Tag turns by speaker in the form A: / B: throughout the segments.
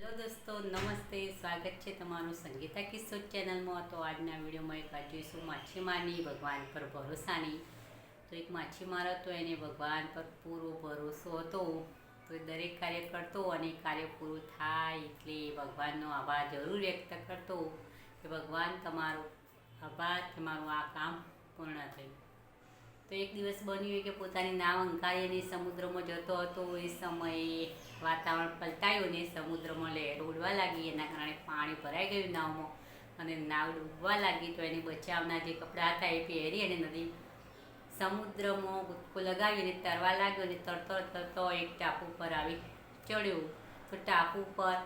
A: Hello દોસ્તો, નમસ્તે, સ્વાગત છે તમારું સંગીતા કિસ્સો ચેનલમાં. તો આજના વિડીયોમાં એક વાત જોઈશું, માછીમારની ભગવાન પર ભરોસાની. તો એક માછીમાર હતો, એને ભગવાન પર પૂરો ભરોસો હતો. તો એ દરેક કાર્ય કરતો અને કાર્ય પૂરું થાય એટલે ભગવાનનો આભાર જરૂર વ્યક્ત કરતો કે ભગવાન તમારો આભાર, તમારું આ કામ પૂર્ણ થયું. તો એક દિવસ બન્યું કે પોતાની નાવ અંકારી અને સમુદ્રમાં જતો હતો. એ સમયે વાતાવરણ પલટાયું ને સમુદ્રમાં લહેર ઉડવા લાગી. એના કારણે પાણી ભરાઈ ગયું નાવમાં અને નાવ ડૂબવા લાગી. તો એને બચાવના જે કપડાં હતા એ પહેરી અને નદી સમુદ્રમાં કૂદકો લગાવીને તરવા લાગ્યો અને તરતો તરતો એક ટાપુ પર આવી ચડ્યો. તો ટાપુ પર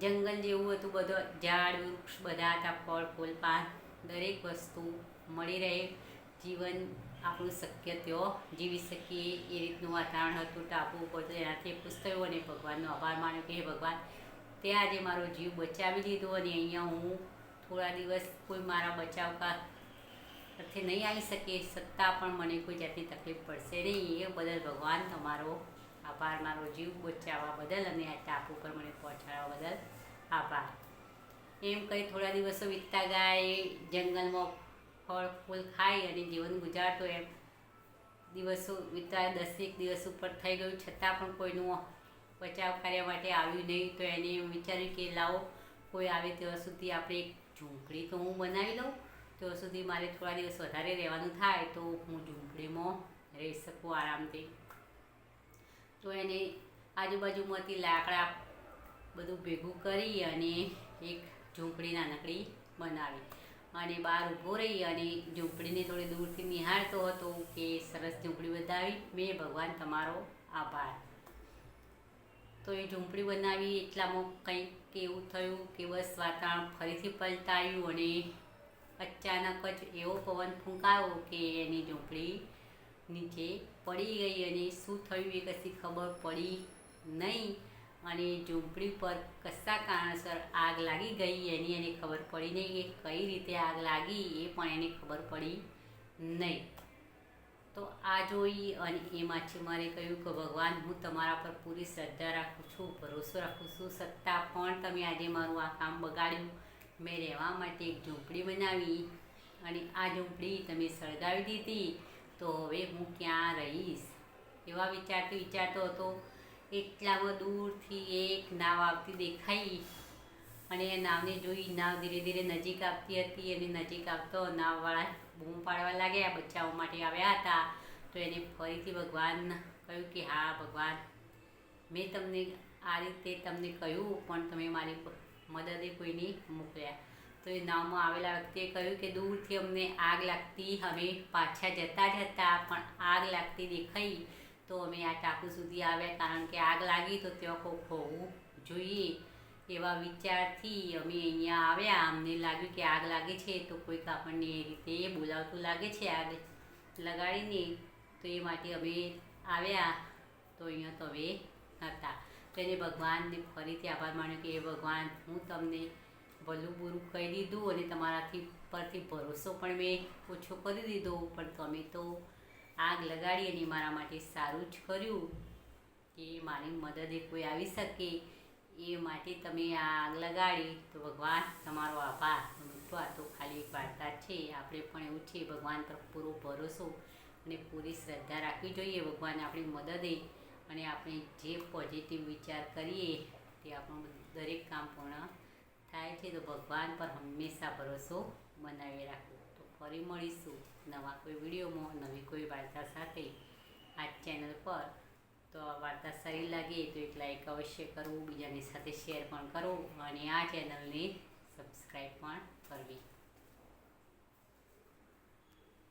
A: જંગલ જેવું હતું. બધો ઝાડ, વૃક્ષ, બધા હતા. ફળ, ફૂલ, પાન દરેક વસ્તુ મળી રહે. જીવન આપણું શક્ય તેઓ જીવી શકીએ એ રીતનું વાતાવરણ હતું, ટાપુ ઉપર તો એનાથી થયો અને ભગવાનનો આભાર માન્યો કે, હે ભગવાન, તે આજે મારો જીવ બચાવી લીધો અને અહીંયા હું થોડા દિવસ કોઈ મારા બચાવકા અર્થે નહીં આવી શકે છતાં પણ મને કોઈ જાતની તકલીફ પડશે નહીં. એ બદલ ભગવાન તમારો આભાર, મારો જીવ બચાવવા બદલ અને આ ટાપુ પર મને પહોંચાડવા બદલ આભાર. એમ કંઈ થોડા દિવસો વીતતા ગયા એ જંગલમાં ફળ, ફૂલ ખાઈ અને જીવન ગુજારતો એમ. દિવસો વીતતા દસેક દિવસ ઉપર થઈ ગયું. છતાં પણ કોઈનું બચાવ કાર્ય માટે આવ્યું નહીં. તો એને વિચાર્યું કે લાવો, કોઈ આવે ત્યાં સુધી આપણે એક ઝૂંપડી તો હું બનાવી લઉં. ત્યાં સુધી મારે થોડા દિવસ વધારે રહેવાનું થાય તો હું ઝૂંપડીમાં રહી શકું આરામથી. તો એને આજુબાજુમાંથી લાકડા બધું ભેગું કરી અને એક ઝૂંપડી નાનકડી બનાવી. અને બહાર ઊભો રહી અને ઝૂંપડીને થોડી દૂરથી નિહાળતો હતો કે સરસ ઝૂંપડી બનાવી મેં ભગવાન તમારો આભાર. તો એ ઝૂંપડી બનાવી એટલામાં કંઈક એવું થયું કે બસ વાતાવરણ ફરીથી પલટાયું અને અચાનક જ એવો પવન ફૂંકાયો કે એની ઝૂંપડી નીચે પડી ગઈ અને શું થયું એ કશી ખબર પડી નહીં. અને ઝૂંપડી પર કશા કારણસર આગ લાગી ગઈ એની એને ખબર પડી નહીં. કે કઈ રીતે આગ લાગી એ પણ એને ખબર પડી નહીં. તો આ જોઈ અને એ માછીમારે કહ્યું કે ભગવાન, હું તમારા પર પૂરી શ્રદ્ધા રાખું છું, ભરોસો રાખું છું. છતાં પણ તમે આજે મારું આ કામ બગાડ્યું. મેં રહેવા માટે એક ઝૂંપડી બનાવી અને આ ઝૂંપડી તમે સળગાવી દીધી. તો હવે હું ક્યાં રહીશ? એવા વિચારતો વિચારતો હતો. એટલામાં દૂરથી એક નાવ આવતી દેખાઈ. અને એ નાવને જોઈ નાવ ધીરે ધીરે નજીક આવતી હતી. અને નજીક આવતો નાવવાળા બૂમ પાડવા લાગ્યા. બચ્ચાઓ માટે આવ્યા હતા. તો એને ફરીથી ભગવાન કહ્યું કે, હા, ભગવાન, મેં તમને આ રીતે તમને કહ્યું, પણ તમે મારી મદદે કોઈની મોકલ્યા. તો એ નાવમાં આવેલા વ્યક્તિએ કહ્યું કે, દૂરથી અમને આગ લાગતી. અમે પાછા જતા જ હતા, પણ આગ લાગતી દેખાઈ. તો અમે આ ટાપુ સુધી આવ્યા કારણ કે આગ લાગી તો ત્યાં કોક હોવું જોઈએ એવા વિચારથી અમે અહીંયા આવ્યા. અમને લાગ્યું કે આગ લાગે છે તો કોઈક આપણને એ રીતે બોલાવતું લાગે છે આગ લગાડીને. તો એ માટે અમે આવ્યા. તો અહીંયા તો હવે હતા. તો એને ભગવાનને ફરીથી આભાર માન્યો કે એ ભગવાન, હું તમને ભલું બુરું કહી દીધું અને તમારાથી પરથી ભરોસો પણ મેં ઓછો કરી દીધો. પણ તમે તો આગ લગાડી અને મારા માટે સારું જ કર્યું. કે મારી મદદે કોઈ આવી શકે એ માટે તમે આ આગ લગાડી. તો ભગવાન, તમારો આભાર. મિત્રો આ તો ખાલી એક વાર્તા છે. આપણે પણ એવું છે, ભગવાન પર પૂરો ભરોસો અને પૂરી શ્રદ્ધા રાખવી જોઈએ. ભગવાન આપણી મદદે અને આપણે જે પોઝિટિવ વિચાર કરીએ, તે આપણું દરેક કામ પૂર્ણ થાય છે. તો ભગવાન પર હંમેશા ભરોસો બનાવી રાખવો. ફરી મળીશું નવા કોઈ વિડીયોમાં, નવી કોઈ વાર્તા સાથે આ ચેનલ પર. તો આ વાર્તા સારી લાગે તો એક લાઈક અવશ્ય કરવું, બીજાની સાથે શેર પણ કરવું અને આ ચેનલને સબસ્ક્રાઈબ પણ કરવી.